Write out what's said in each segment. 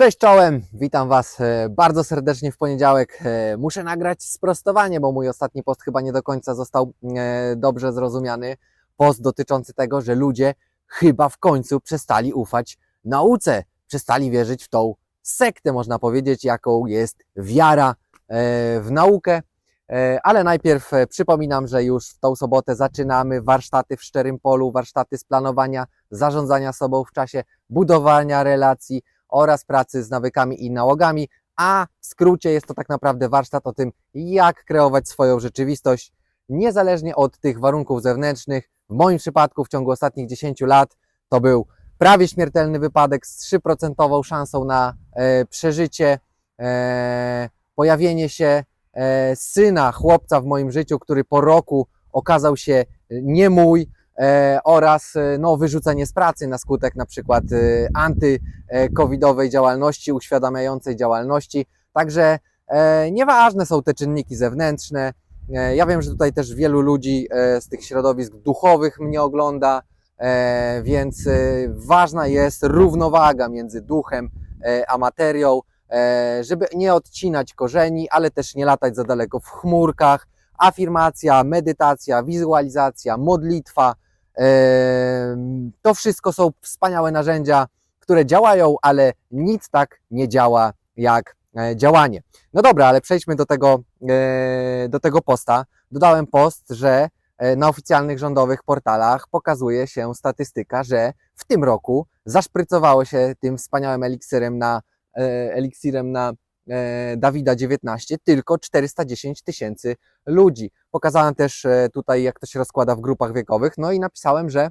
Cześć czołem, witam Was e, bardzo serdecznie w poniedziałek. E, Muszę nagrać sprostowanie, bo mój ostatni post chyba nie do końca został e, dobrze zrozumiany. Post dotyczący tego, że ludzie chyba w końcu przestali ufać nauce, przestali wierzyć w tą sektę, można powiedzieć, jaką jest wiara w naukę. Ale najpierw przypominam, że już w tą sobotę zaczynamy warsztaty w szczerym polu, warsztaty z planowania, zarządzania sobą w czasie, budowania relacji, oraz pracy z nawykami i nałogami, a w skrócie jest to tak naprawdę warsztat o tym, jak kreować swoją rzeczywistość, niezależnie od tych warunków zewnętrznych. W moim przypadku w ciągu ostatnich 10 lat to był prawie śmiertelny wypadek z 3% szansą na e, przeżycie, e, pojawienie się e, syna, chłopca w moim życiu, który po roku okazał się nie mój, oraz e, no, wyrzucenie z pracy na skutek na przykład e, anty-covidowej działalności, uświadamiającej działalności. Także e, nieważne są te czynniki zewnętrzne. E, ja wiem, że tutaj też wielu ludzi e, z tych środowisk duchowych mnie ogląda, e, więc e, ważna jest równowaga między duchem e, a materią, e, żeby nie odcinać korzeni, ale też nie latać za daleko w chmurkach. Afirmacja, medytacja, wizualizacja, modlitwa, To wszystko są wspaniałe narzędzia, które działają, ale nic tak nie działa jak e, działanie. No dobra, ale przejdźmy do tego, e, do tego posta. Dodałem post, że e, na oficjalnych rządowych portalach pokazuje się statystyka, że w tym roku zaszprycowało się tym wspaniałym eliksirem na, eliksirem na Dawida 19 tylko 410 tysięcy ludzi. Pokazałem też e, tutaj, jak to się rozkłada w grupach wiekowych, no i napisałem, że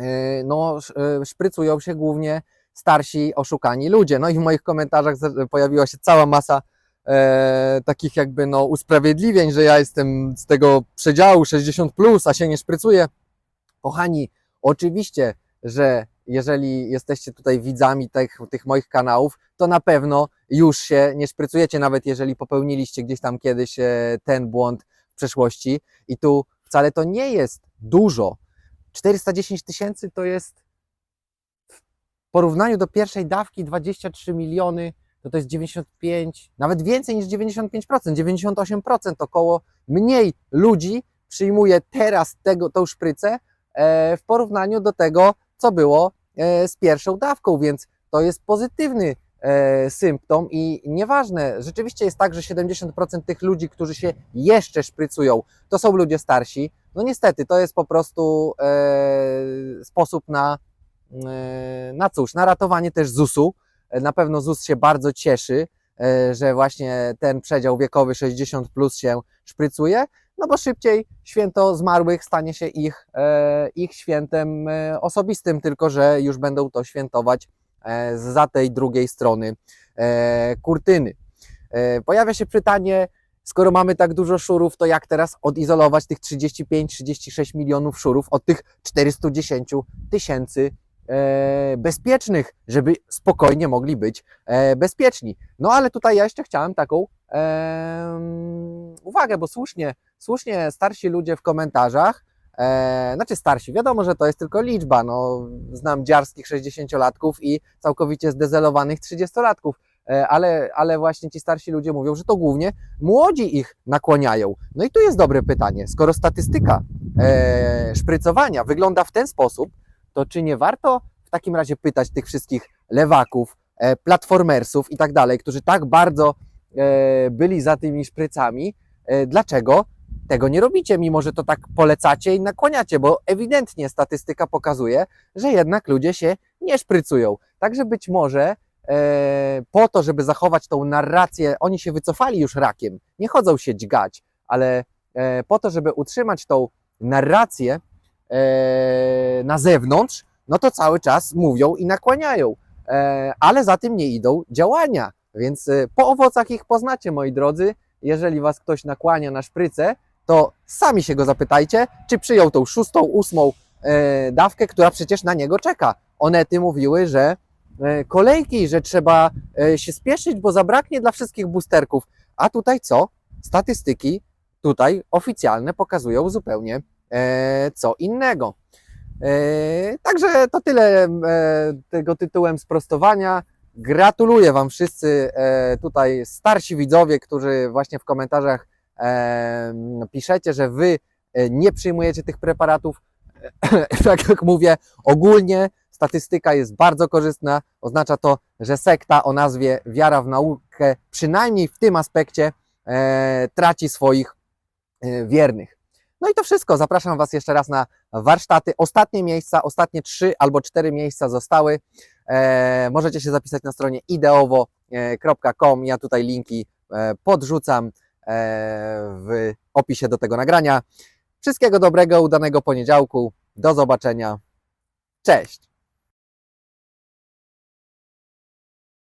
e, no, sz- e, szprycują się głównie starsi, oszukani ludzie. No i w moich komentarzach pojawiła się cała masa e, takich jakby no, usprawiedliwień, że ja jestem z tego przedziału 60+, plus, a się nie szprycuję. Kochani, oczywiście, że jeżeli jesteście tutaj widzami tych, tych moich kanałów, to na pewno już się nie szprycujecie, nawet jeżeli popełniliście gdzieś tam kiedyś e, ten błąd w przeszłości. I tu wcale to nie jest dużo. 410 tysięcy to jest w porównaniu do pierwszej dawki 23 miliony, to to jest 95, nawet więcej niż 95%, 98% około mniej ludzi przyjmuje teraz tego, tą szprycę e, w porównaniu do tego, co było z pierwszą dawką, więc to jest pozytywny e, symptom i nieważne, rzeczywiście jest tak, że 70% tych ludzi, którzy się jeszcze szprycują, to są ludzie starsi. No niestety, to jest po prostu e, sposób na, e, na cóż, na ratowanie też ZUS-u. E, Na pewno ZUS się bardzo cieszy, e, że właśnie ten przedział wiekowy 60 plus się szprycuje, no bo szybciej święto zmarłych stanie się ich, e, ich świętem e, osobistym, tylko że już będą to świętować e, za tej drugiej strony kurtyny. Pojawia się pytanie, skoro mamy tak dużo szurów, to jak teraz odizolować tych 35-36 milionów szurów od tych 410 tysięcy bezpiecznych, żeby spokojnie mogli być bezpieczni. No ale tutaj ja jeszcze chciałem taką em, uwagę, bo słusznie, słusznie starsi ludzie w komentarzach, e, znaczy starsi, wiadomo, że to jest tylko liczba, no znam dziarskich 60-latków i całkowicie zdezelowanych 30-latków, e, ale, ale właśnie ci starsi ludzie mówią, że to głównie młodzi ich nakłaniają. No i tu jest dobre pytanie, skoro statystyka e, szprycowania wygląda w ten sposób, to czy nie warto w takim razie pytać tych wszystkich lewaków, e, platformersów i tak dalej, którzy tak bardzo e, byli za tymi szprycami, e, dlaczego tego nie robicie, mimo że to tak polecacie i nakłaniacie, bo ewidentnie statystyka pokazuje, że jednak ludzie się nie szprycują. Także być może e, po to, żeby zachować tą narrację, oni się wycofali już rakiem, nie chodzą się dźgać, ale e, po to, żeby utrzymać tą narrację e, na zewnątrz, no to cały czas mówią i nakłaniają, e, ale za tym nie idą działania, więc e, po owocach ich poznacie, moi drodzy. Jeżeli was ktoś nakłania na szprycę, to sami się go zapytajcie, czy przyjął tą szóstą, ósmą e, dawkę, która przecież na niego czeka. Onety mówiły, że e, kolejki, że trzeba e, się spieszyć, bo zabraknie dla wszystkich boosterków. A tutaj co? Statystyki tutaj oficjalne pokazują zupełnie co innego. Także to tyle tego tytułem sprostowania. Gratuluję Wam wszyscy tutaj starsi widzowie, którzy właśnie w komentarzach piszecie, że Wy e, nie przyjmujecie tych preparatów. tak jak mówię, ogólnie statystyka jest bardzo korzystna. Oznacza to, że sekta o nazwie Wiara w naukę, przynajmniej w tym aspekcie, e, traci swoich e, wiernych. No i to wszystko. Zapraszam Was jeszcze raz na warsztaty. Ostatnie miejsca, ostatnie trzy albo cztery miejsca zostały. E, możecie się zapisać na stronie ideowo.com. Ja tutaj linki e, podrzucam e, w opisie do tego nagrania. Wszystkiego dobrego, udanego poniedziałku. Do zobaczenia. Cześć!